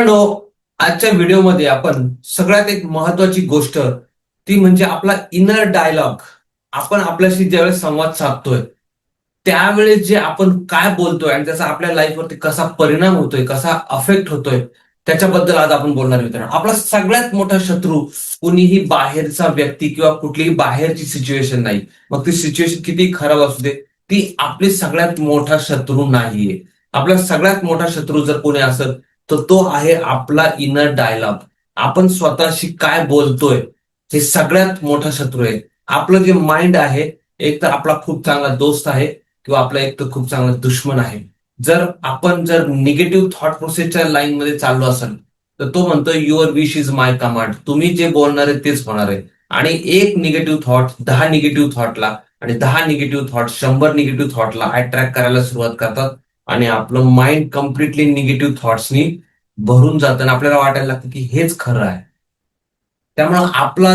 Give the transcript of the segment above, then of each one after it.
मित्रांनो, आजच्या व्हिडिओमध्ये आपण सगळ्यात एक महत्वाची गोष्ट ती म्हणजे आपला इनर डायलॉग आपण आपल्याशी ज्यावेळेस संवाद साधतोय त्यावेळेस जे आपण काय बोलतोय आणि त्याचा आपल्या लाईफवरती कसा परिणाम होतोय कसा अफेक्ट होतोय त्याच्याबद्दल आज आपण बोलणार मित्रांनो. आपला सगळ्यात मोठा शत्रू कुणीही बाहेरचा व्यक्ती किंवा कुठलीही बाहेरची सिच्युएशन नाही. मग ती सिच्युएशन किती खराब असू दे ती आपली सगळ्यात मोठा शत्रू नाहीये. आपला सगळ्यात मोठा शत्रू जर कोणी असेल तर तो आहे आपला इनर डायलॉग आपण स्वतःशी काय बोलतोय हे सगळ्यात मोठा शत्रू आहे. आपलं जे माइंड आहे एक तर आपला खूप चांगला दोस्त आहे किंवा आपला एक तर खूप चांगला दुश्मन आहे. जर आपण जर निगेटिव्ह थॉट प्रोसेसच्या लाईन मध्ये चाललो असेल तर तो म्हणतो your wish is my command तुम्ही जे बोलणार आहे तेच होणार आहे. आणि एक निगेटिव्ह थॉट दहा निगेटिव्ह थॉटला आणि दहा निगेटिव्ह थॉट शंभर निगेटिव्ह थॉटला अट्रॅक्ट करायला सुरुवात करतात. आणि आपलं माइंड कम्प्लिटली निगेटिव्ह थॉट्सनी भरून जातं आणि आपल्याला वाटायला लागतं की हेच खरं आहे. त्यामुळं आपला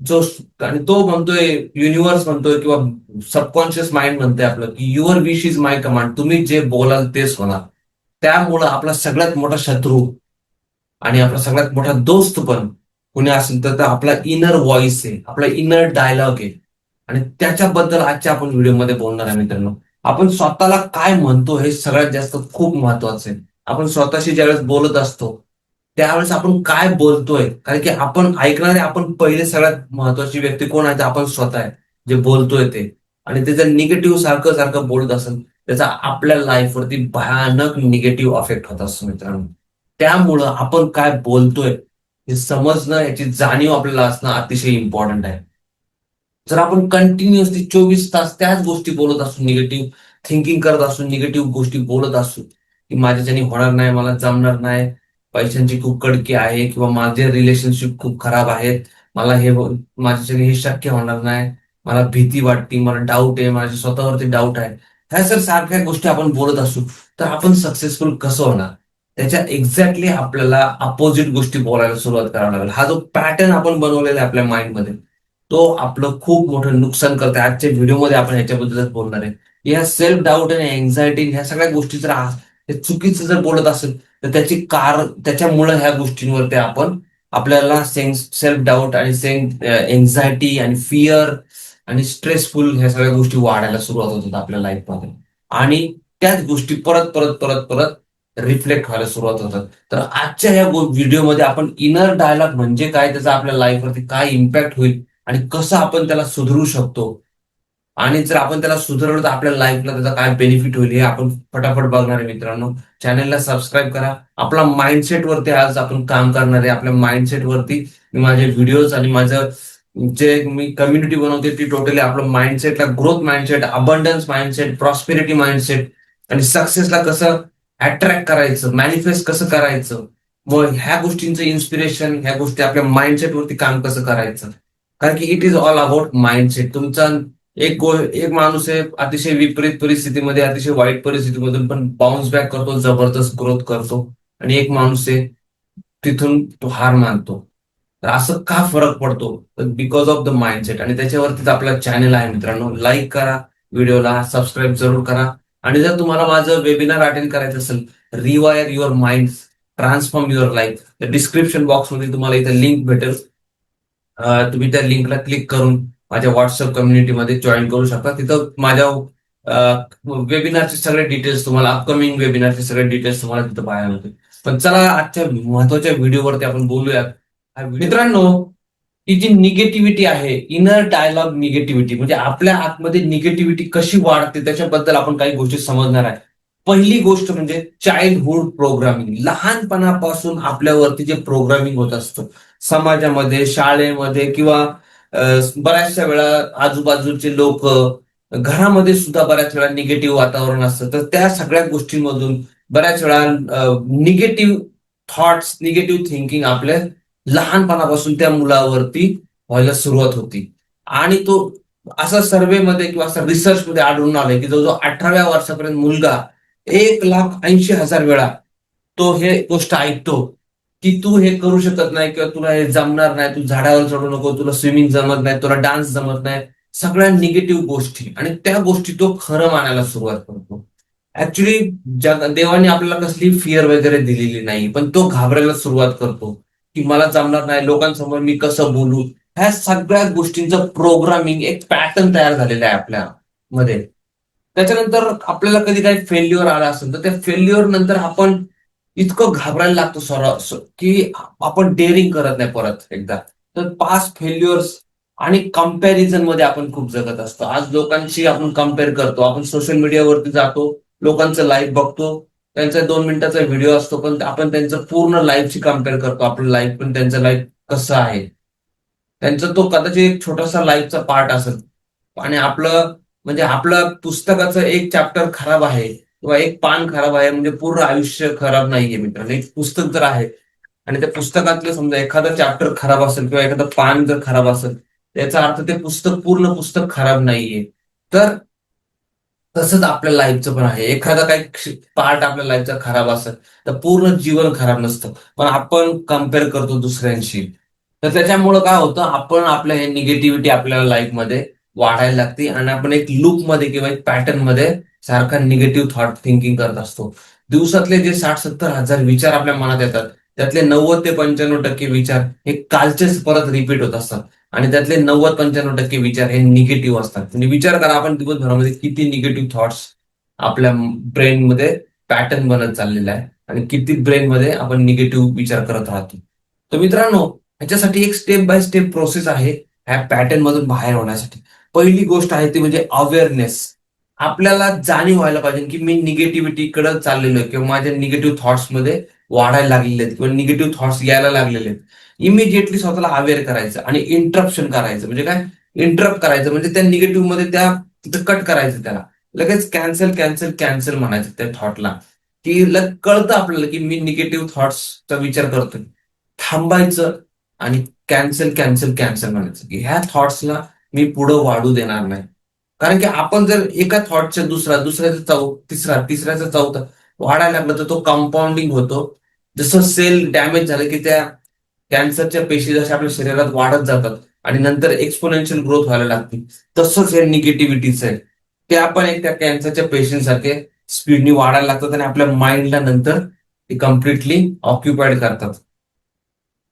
जो आणि तो म्हणतोय युनिव्हर्स म्हणतोय किंवा सबकॉन्शियस माइंड म्हणतोय आपलं की your wish is my command तुम्ही जे बोलाल तेच होणार. त्यामुळं आपला सगळ्यात मोठा शत्रू आणि आपला सगळ्यात मोठा दोस्त पण कुणी असेल तर आपला इनर व्हॉइस आहे आपला इनर डायलॉग आहे. आणि त्याच्याबद्दल आजच्या आपण व्हिडिओमध्ये बोलणार आहे मित्रांनो. आपण स्वतःला काय म्हणतो हे सगळ्यात जास्त खूप महत्वाचं आहे. आपण स्वतःशी ज्यावेळेस बोलत असतो त्यावेळेस आपण काय बोलतोय? कारण की आपण ऐकणारे आपण पहिले सगळ्यात महत्वाची व्यक्ती कोण आहे? आपण स्वतः आहे जे बोलतोय ते. आणि ते जर निगेटिव्ह सारखं सारखं बोलत असेल त्याचा आपल्या लाईफवरती भयानक निगेटिव्ह अफेक्ट होत असतो मित्रांनो. त्यामुळं आपण काय बोलतोय हे समजणं याची जाणीव आपल्याला असणं अतिशय इम्पॉर्टंट आहे. जर आपण कंटिन्युअसली चोवीस तास त्याच गोष्टी बोलत असू निगेटिव्ह थिंकिंग करत असू निगेटिव्ह गोष्टी बोलत असू की माझ्याच्याने होणार नाही मला जमणार नाही पैशांची खूप कडकी आहे किंवा माझे रिलेशनशिप खूप खराब आहेत मला हे माझ्याच्याने हे शक्य होणार नाही मला भीती वाटते मला डाऊट आहे माझ्या स्वतःवरती डाऊट आहे ह्या सर सारख्या गोष्टी आपण बोलत असू तर आपण सक्सेसफुल कसं होणार? त्याच्या एक्झॅक्टली आपल्याला अपोजिट गोष्टी बोलायला सुरुवात करावी लागेल. हा जो पॅटर्न आपण बनवलेला आहे आपल्या माइंडमध्ये तो आपलं खूप मोठं नुकसान करते आजच्या व्हिडिओमध्ये आपण ह्याच्याबद्दलच बोलणार आहे. या सेल्फ डाऊट आणि एन्झायटी ह्या सगळ्या गोष्टी जर हे चुकीचं जर बोलत असेल तर त्याची कार त्याच्यामुळे ह्या गोष्टींवरती आपण आपल्याला सेल्फ डाऊट आणि सेंग एन्झायटी आणि फिअर आणि स्ट्रेसफुल ह्या सगळ्या गोष्टी वाढायला सुरुवात होतात आपल्या लाईफमध्ये आणि त्याच गोष्टी परत परत परत परत रिफ्लेक्ट व्हायला सुरुवात होतात. तर आजच्या ह्या व्हिडिओमध्ये आपण इनर डायलॉग म्हणजे काय? त्याचा आपल्या लाईफवरती काय इम्पॅक्ट होईल? आणि कसं आपण त्याला सुधरू शकतो? आणि जर आपण त्याला सुधारलं तर आपल्या लाईफला त्याचा काय बेनिफिट होईल हे आपण फटाफट बघणार आहे मित्रांनो. चॅनलला सबस्क्राईब करा. आपला माइंडसेट वरती आज आपण काम करणार आहे. आपल्या माइंडसेट वरती मी माझे व्हिडिओज आणि माझं जे मी कम्युनिटी बनवते ती टोटली आपलं माइंडसेटला growth mindset abundance mindset prosperity mindset आणि सक्सेसला कसं अट्रॅक्ट करायचं मॅनिफेस्ट कसं करायचं? मग ह्या गोष्टींचं इन्स्पिरेशन ह्या गोष्टी आपल्या माइंडसेट वरती काम कसं करायचं? कारण की it is all about mindset तुमचा एक गो एक माणूस आहे अतिशय विपरीत परिस्थितीमध्ये अतिशय वाईट परिस्थितीमधून पण बाउन्स बॅक करतो जबरदस्त ग्रोथ करतो आणि एक माणूस आहे तिथून तो हार मानतो. तर असं का फरक पडतो? बिकॉज ऑफ द माइंडसेट आणि त्याच्यावरतीच आपला चॅनल आहे मित्रांनो. लाईक करा व्हिडिओला सबस्क्राईब जरूर करा. आणि जर तुम्हाला माझं वेबिनार अटेंड करायचं असेल rewire your mind transform your life तर डिस्क्रिप्शन बॉक्समध्ये तुम्हाला इथे लिंक भेटेल. तुम्ही त्या लिंकला क्लिक करून माझ्या व्हॉट्सअप कम्युनिटीमध्ये जॉईन करू शकता. तिथं माझ्या वेबिनारचे सगळे डिटेल्स तुम्हाला अपकमिंग वेबिनारचे सगळे डिटेल्स तुम्हाला तिथं पाहायला मिळतील. पण चला आजच्या महत्त्वाच्या व्हिडिओवरती आपण बोलूयात. मित्रांनो ही जी निगेटिव्हिटी आहे इनर डायलॉग निगेटिव्हिटी म्हणजे आपल्या आतमध्ये निगेटिव्हिटी कशी वाढते त्याच्याबद्दल आपण काही गोष्टी समजणार आहे. पहिली गोष्ट म्हणजे चाइल्डहुड प्रोग्रामिंग लहानपणापासून आपल्यावरती जे प्रोग्रामिंग होत असतं समाजामध्ये शाळेमध्ये किंवा बऱ्याचशा वेळा आजूबाजूचे लोक घरामध्ये सुद्धा बऱ्याच वेळा निगेटिव्ह वातावरण असतं. तर त्या सगळ्या गोष्टींमधून बऱ्याच वेळा निगेटिव्ह थॉट्स निगेटिव्ह थिंकिंग आपल्या लहानपणापासून त्या मुलावरती व्हायला सुरुवात होती. आणि तो असा सर्वेमध्ये किंवा असं रिसर्च मध्ये आढळून आलं की जवळजवळ अठराव्या वर्षापर्यंत मुलगा एक लाख ऐंशी हजार वेळा तो हे गोष्ट ऐकतो. की तू हे करू शकत नाही किंवा तुला हे जमणार नाही तू झाडावर चढू नको तुला स्विमिंग जमत नाही तुला डान्स जमत नाही. सगळ्या निगेटिव्ह गोष्टी. आणि त्या गोष्टी तो खरं मानायला सुरुवात करतो. ऍक्च्युली जग देवाने आपल्याला कसली फिअर वगैरे दिलेली नाही पण तो घाबरायला सुरुवात करतो. की मला जमणार नाही लोकांसमोर मी कसं बोलू? ह्या सगळ्या गोष्टींचं प्रोग्रामिंग एक पॅटर्न तयार झालेलं आहे आपल्या मध्ये. त्याच्यानंतर आपल्याला कधी काही फेल्युअर आला असेल तर त्या फेल्युअर नंतर आपण इतकं घाबरायला लागतो सर की आपण डेअरिंग करत नाही परत एकदा. तर पास फेल्युअर्स आणि कंपॅरिझनमध्ये आपण खूप जगत असतो. आज लोकांशी आपण कंपेअर करतो आपण सोशल मीडियावरती जातो लोकांचं लाईव्ह बघतो त्यांचा दोन मिनिटाचा व्हिडिओ असतो पण आपण त्यांचं पूर्ण लाईफशी कंपेअर करतो. आपलं लाईफ पण त्यांचं लाईफ कसं आहे? त्यांचा तो कदाचित एक छोटासा लाईफचा पार्ट असेल. आणि आपलं म्हणजे आपलं पुस्तकाचं एक चॅप्टर खराब आहे. किंवा एक पान खराब आहे म्हणजे पूर्ण आयुष्य खराब नाहीये मित्रांनो. एक पुस्तक जर आहे आणि त्या पुस्तकातलं समजा एखादं चॅप्टर खराब असेल किंवा एखादं पान जर खराब असेल त्याचा अर्थ ते पुस्तक पूर्ण पुस्तक खराब नाहीये. तर तसंच आपल्या लाईफचं पण आहे. एखादा काही पार्ट आपल्या लाईफचा खराब असेल तर पूर्ण जीवन खराब नसतं. पण आपण कंपेअर करतो दुसऱ्यांशी. तर त्याच्यामुळं काय होतं आपण आपल्या हे निगेटिव्हिटी आपल्याला लाईफमध्ये वाढायला लागते आणि आपण एक लूपमध्ये किंवा एक पॅटर्नमध्ये सारखा निगेटिव्ह थॉट थिंकिंग करत असतो. दिवसातले जे साठ सत्तर हजार विचार आपल्या मनात येतात त्यातले नव्वद ते पंच्याण्णव टक्के विचार हे कालचेच परत रिपीट होत असतात. आणि त्यातले नव्वद पंच्याण्णव टक्के विचार हे निगेटिव्ह असतात. म्हणजे विचार करा आपण दिवसभरामध्ये किती निगेटिव्ह थॉट्स आपल्या ब्रेनमध्ये पॅटर्न बनत चाललेला आहे आणि किती ब्रेनमध्ये आपण निगेटिव्ह विचार करत राहतो. तर मित्रांनो ह्याच्यासाठी एक स्टेप बाय स्टेप प्रोसेस आहे ह्या पॅटर्न मधून बाहेर होण्यासाठी. पहिली गोष्ट आहे ती म्हणजे अवेअरनेस आपल्याला जाणीव व्हायला पाहिजे की मी निगेटिव्हिटीकडे चाललेलो आहे किंवा माझ्या निगेटिव्ह थॉट्समध्ये वाढायला लागलेले आहेत किंवा निगेटिव्ह थॉट्स यायला लागलेले आहेत. इमिजिएटली स्वतःला अवेअर करायचं आणि इंटरप्शन करायचं. म्हणजे काय? इंटरप्ट करायचं. म्हणजे त्या निगेटिव्हमध्ये त्या तिथं कट करायचं त्याला. लगेच कॅन्सल कॅन्सल कॅन्सल म्हणायचं त्या थॉटला की कळतं आपल्याला की मी निगेटिव्ह थॉट्सचा विचार करतोय. थांबायचं आणि कॅन्सल कॅन्सल कॅन्सल म्हणायचं की ह्या थॉट्सला मी पुढं वाढू देणार नाही. कारण की आपण जर एका थॉटच्या दुसरा दुसऱ्याचा चौ तिसरा तिसऱ्याचा चौथा वाढायला लागलं तर तो कंपाऊंडिंग होतो. जसं सेल डॅमेज झालं की त्या कॅन्सरच्या पेशी जशा आपल्या शरीरात वाढत जातात आणि नंतर एक्सपोनेन्शियल ग्रोथ व्हायला लागते. तसंच हे निगेटिव्हिटीच आहे ते आपण एक त्या कॅन्सरच्या पेशंटसारखे स्पीडनी वाढायला लागतात आणि आपल्या माइंडला नंतर ते कम्प्लिटली ऑक्युपाईड करतात.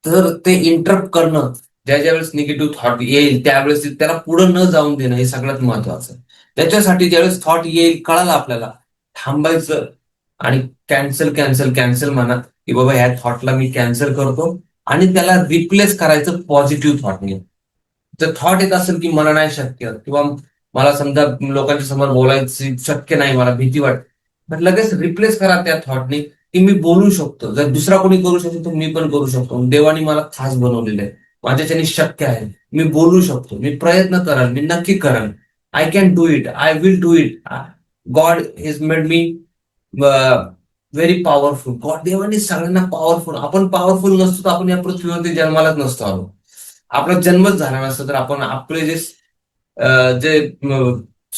तर ते इंटरप्ट करणं ज्या ज्या वेळेस निगेटिव्ह थॉट येईल त्यावेळेस त्याला पुढे न जाऊन देणं हे सगळ्यात महत्वाचं. त्याच्यासाठी ज्यावेळेस थॉट येईल कळालं आपल्याला थांबायचं आणि कॅन्सल कॅन्सल कॅन्सल म्हणा की बाबा ह्या थॉटला मी कॅन्सल करतो आणि त्याला रिप्लेस करायचं पॉझिटिव्ह थॉटने जर थॉट येत असेल की मला नाही शक्य किंवा मला समजा लोकांच्या समोर बोलायची शक्य नाही मला भीती वाटते तर लगेच रिप्लेस करा त्या थॉटने की मी बोलू शकतो. जर दुसरा कोणी करू शकतो तर मी पण करू शकतो. देवाने मला खास बनवलेलं आहे. माझ्याच्याने शक्य आहे. मी बोलू शकतो. मी प्रयत्न करेल. मी नक्की करेल. I can do it I will do it God is made me very powerful God देवाने सगळ्यांना पॉवरफुल आपण पॉवरफुल नसतो तर आपण या पृथ्वीवरती जन्मालाच नसतो आलो. आपला जन्मच झाला नसतो तर आपण आपले जे जे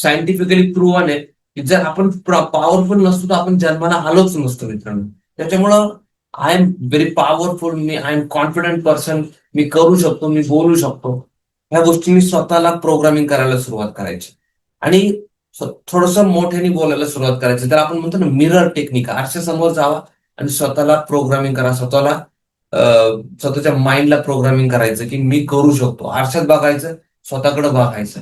सायंटिफिकली प्रूव्हन आहे की जर आपण पॉवरफुल नसतो तर आपण जन्माला आलोच नसतो मित्रांनो. त्याच्यामुळं आय एम व्हेरी पॉवरफुल मी आय एम कॉन्फिडंट पर्सन मी करू शकतो मी बोलू शकतो. ह्या गोष्टी मी स्वतःला प्रोग्रामिंग करायला सुरुवात करायची. आणि थोडस मोठ्याने बोलायला सुरुवात करायची. तर आपण म्हणतो ना मिरर टेक्निक समोर जावा आणि स्वतःला प्रोग्रामिंग करा. स्वतःला स्वतःच्या माइंडला प्रोग्रामिंग करायचं की मी करू शकतो. आरशात बघायचं स्वतःकडे बघायचं.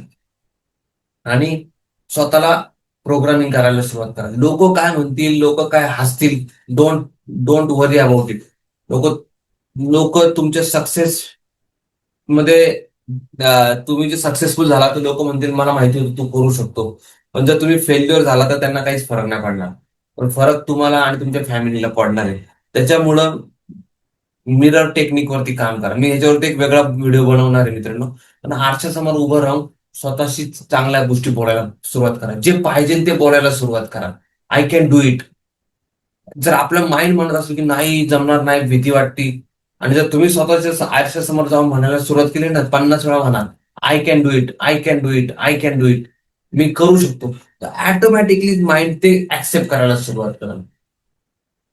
आणि स्वतःला प्रोग्रामिंग करायला सुरुवात करायची. लोक काय म्हणतील? लोक काय हसतील? Don't don't worry about it लोक लोक तुमच्या सक्सेस मध्ये तुम्ही जे सक्सेसफुल झाला तर लोक म्हणतील मला माहिती होतं तू करू शकतो. पण जर तुम्ही फेल्युअर झाला तर त्यांना काहीच फरक नाही पडणार. पण फरक तुम्हाला आणि तुमच्या फॅमिलीला पडणार आहे. त्याच्यामुळं मिरर टेक्निक वरती काम करा. मी ह्याच्यावरती एक वेगळा व्हिडिओ बनवणार आहे मित्रांनो. पण आरशासमोर उभं राहून स्वतःशी चांगल्या गोष्टी बोलायला सुरुवात करा. जे पाहिजे ते बोलायला सुरुवात करा. आय कॅन डू इट जर आपलं माइंड म्हणत असेल की नाही जमणार नाही भीती वाटती. आणि जर तुम्ही स्वतःच्या आरशासमोर जाऊन म्हणायला सुरुवात केली ना पन्नास वेळा म्हणा I can do it I can do it I can do it मी करू शकतो. तर ऑटोमॅटिकली माइंड ते ऍक्सेप्ट करायला सुरुवात करा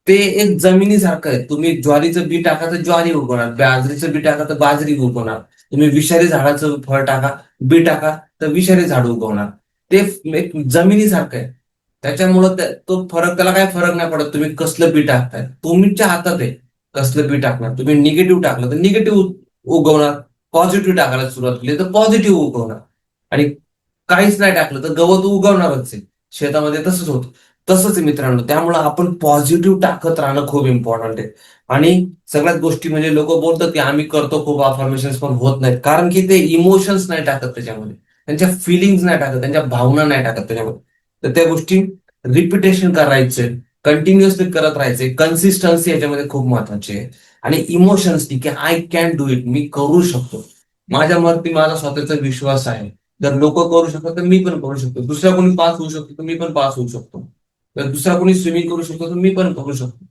ते एक जमिनीसारखं आहे. तुम्ही ज्वारीचं बी टाका तर ज्वारी उगवणार. बाजरीचं बी टाका तर बाजरी उगवणार. तुम्ही विषारी झाडाचं फळ टाका बी टाका तर विषारी झाड उगवणार. ते एक जमिनीसारखं आहे. त्याच्यामुळं तो फरक त्याला काय फरक नाही पडत. तुम्ही कसलं बी टाकताय. तुमच्या हातात आहे. कसलं बी टाकणार? तुम्ही निगेटिव्ह टाकलं तर निगेटिव्ह उगवणार. पॉझिटिव्ह टाकायला सुरुवात केली तर पॉझिटिव्ह उगवणार. आणि काहीच नाही टाकलं तर गवत उगवणारच आहे. शेतामध्ये तसंच होतं. तसंच मित्रांनो. त्यामुळं आपण पॉझिटिव्ह टाकत राहणं खूप इम्पॉर्टंट आहे. आणि सगळ्यात गोष्टी म्हणजे लोक बोलतात की आम्ही करतो खूप अफॉर्मेशन पण होत नाहीत. कारण की ते इमोशन्स नाही टाकत त्याच्यामध्ये. त्यांच्या फिलिंग्स नाही टाकत त्यांच्या भावना नाही टाकत त्याच्यामध्ये. तर त्या गोष्टी रिपिटेशन करायचे कंटिन्युअसली करत राहायचे. कन्सिस्टन्सी याच्यामध्ये खूप महत्वाची आहे. आणि इमोशन्स की आय कॅन डू इट मी करू शकतो. माझ्यावरती माझा स्वतःचा विश्वास आहे. जर लोक करू शकतात तर मी पण करू शकतो. दुसरा कोणी पास होऊ शकतो तर मी पण पास होऊ शकतो. जर दुसरा कोणी स्विमिंग करू शकतो तर मी पण करू शकतो.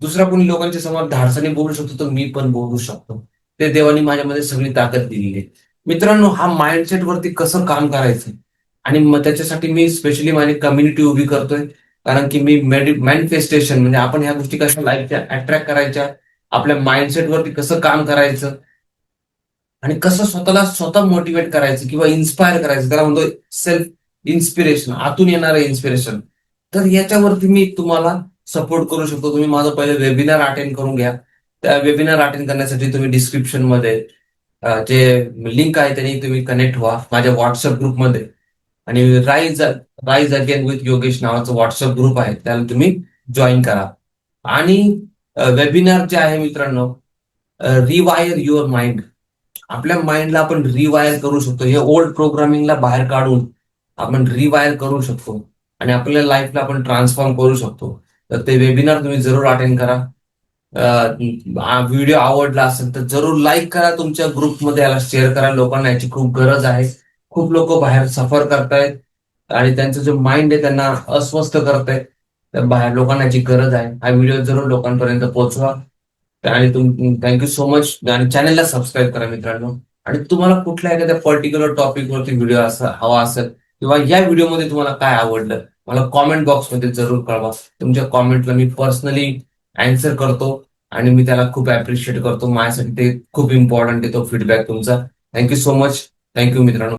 दुसरा कोणी लोकांच्या समोर धाडसाने बोलू शकतो तर मी पण बोलू शकतो. ते देवाने माझ्यामध्ये सगळी ताकद दिलेली आहे. मित्रांनो हा माइंडसेट वरती कसं काम करायचं? आणि मग त्याच्यासाठी मी स्पेशली माझी कम्युनिटी उभी करतोय. कारण की मी मॅनिफेस्टेशन म्हणजे आपण ह्या गोष्टी कशा लाईफच्या अट्रॅक्ट करायच्या आपल्या माइंडसेट वरती कसं काम करायचं आणि कसं स्वतःला स्वतः मोटिवेट करायचं किंवा इन्स्पायर करायचं. त्याला म्हणतो सेल्फ इन्स्पिरेशन आतून येणारं इन्स्पिरेशन तर याच्यावरती मी तुम्हाला सपोर्ट करू शकतो. तुम्ही माझं पहिले वेबिनार अटेंड करून घ्या. त्या वेबिनार अटेंड करण्यासाठी तुम्ही डिस्क्रिप्शनमध्ये जे लिंक आहे त्यांनी तुम्ही कनेक्ट व्हा. माझ्या व्हॉट्सअप ग्रुपमध्ये आणि rise rise again with Yogesh नावाचं व्हॉट्सअप ग्रुप आहे. त्याला तुम्ही जॉईन करा. आणि वेबिनार जे आहे मित्रांनो रिवायर युअर माइंड आपल्या माइंडला आपण रिवायर करू शकतो. हे ओल्ड प्रोग्रामिंगला बाहेर काढून आपण रिवायर करू शकतो. आणि आपल्या लाईफला आपण ट्रान्सफॉर्म करू शकतो. तर ते वेबिनार तुम्ही जरूर अटेंड करा. व्हिडिओ आवडला असेल तर जरूर लाईक करा तुमच्या ग्रुपमध्ये याला शेअर करा. लोकांना याची खूप गरज आहे. खूप लोक बाहेर सफर करतायत आणि त्यांचं जे माइंड आहे त्यांना अस्वस्थ करतायत. तर बाहेर लोकांना जी गरज आहे हा व्हिडिओ जरूर लोकांपर्यंत पोहोचवा. आणि तुम थँक्यू सो मच आणि चॅनलला सबस्क्राईब करा मित्रांनो. आणि तुम्हाला कुठल्या एखाद्या पर्टिक्युलर टॉपिकवरती व्हिडिओ असा हवा असेल किंवा या व्हिडिओमध्ये तुम्हाला काय आवडलं मला कॉमेंट बॉक्समध्ये जरूर कळवा. तुमच्या कॉमेंटला मी पर्सनली अँसर करतो आणि मी त्याला खूप ऍप्रिशिएट करतो. माझ्यासाठी ते खूप इम्पॉर्टंट आहे तो फीडबॅक तुमचा. थँक्यू सो मच थँक्यू मित्रांनो.